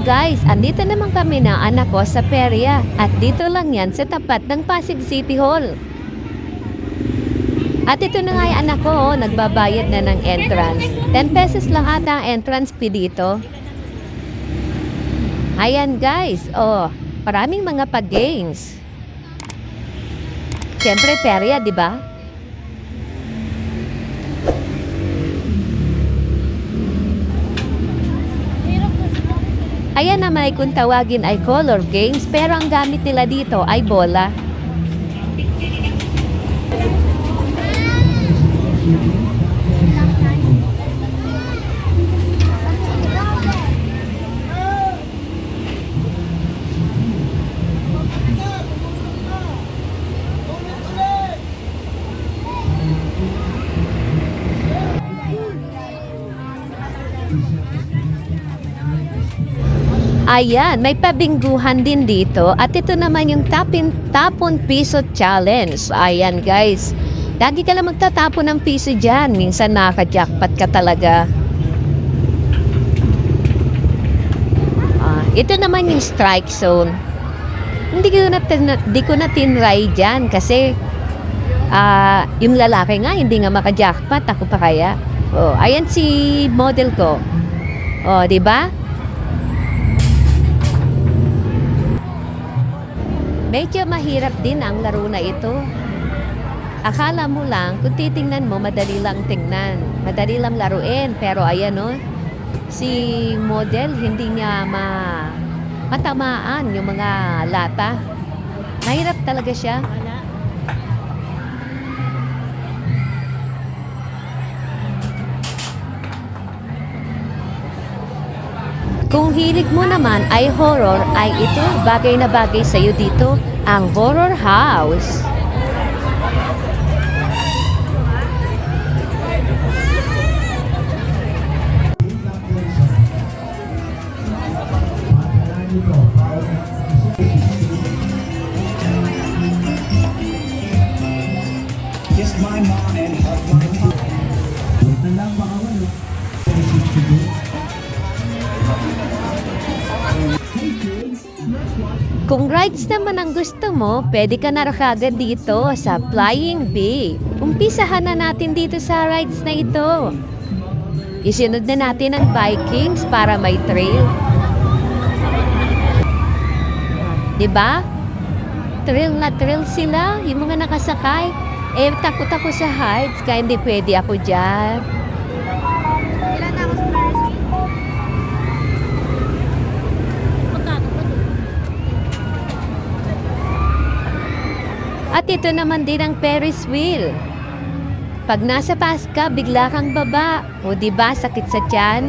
guys, andito naman kami na anak ko sa perya at dito lang yan sa tapat ng Pasig City Hall. At ito na nga yung anak ko, oh, nagbabayad na ng entrance. 10 pesos lang ata ang entrance fee dito. Ayan guys, oh, maraming mga pag-games. Siyempre perya, di ba? Ayan naman ay kung tawagin ay color games pero ang gamit nila dito ay bola. Ayan, may pabingguhan din dito at ito naman yung tapin, tapon piso challenge. Ayan guys, lagi ka lang magtatapon ng piso dyan. Minsan nakaka-jackpot ka talaga. Ah, ito naman yung strike zone. Hindi ko na, tin- di ko na tinry dyan kasi ah, yung lalaki nga hindi nga maka-jackpot. Ako pa kaya. Oh, ayan si model ko. Oh, di ba? Medyo mahirap din ang laro na ito. Akala mo lang, kung titingnan mo, madali lang tingnan. Madali lang laruin. Pero ayan o, si model, hindi niya ma matamaan yung mga lata. Mahirap talaga siya. Kung hilig mo naman ay horror, ay ito bagay na bagay sa iyo dito, ang Horror House. Kiss my mom and hug my mom. Wait na lang baka. Kung rides naman ang gusto mo, pwede ka na kagad dito sa Flying Bee. Umpisahan na natin dito sa rides na ito. Isunod na natin ang Vikings para may trail. 'Di ba? Thrill na thrill sila, yung mga nakasakay. Eh, takot ako sa heights, kaya hindi pwede ako dyan. At ito naman din ang Ferris wheel. Pag nasa pass bigla kang baba. O di ba sakit sa tiyan?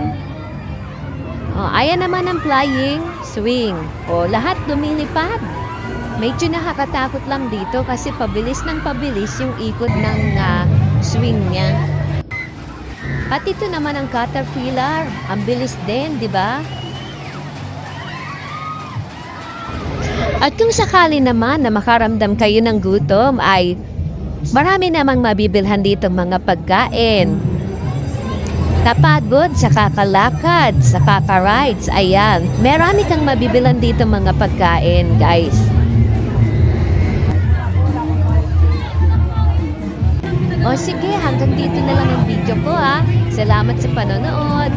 O, ayan naman ang flying swing. O, lahat lumilipad. Medyo nakakatakot lang dito kasi pabilis ng pabilis yung ikot ng ah, swing niya. At ito naman ang caterpillar. Ang bilis din, di ba? At kung sakali naman na makaramdam kayo ng gutom ay marami namang mabibilhan dito mga pagkain. Tapagod sa kakalakad, sa kakarides, ayan. Marami kang mabibilan dito mga pagkain, guys. O sige, hanggang dito na lang ang video ko ha. Salamat sa panonood.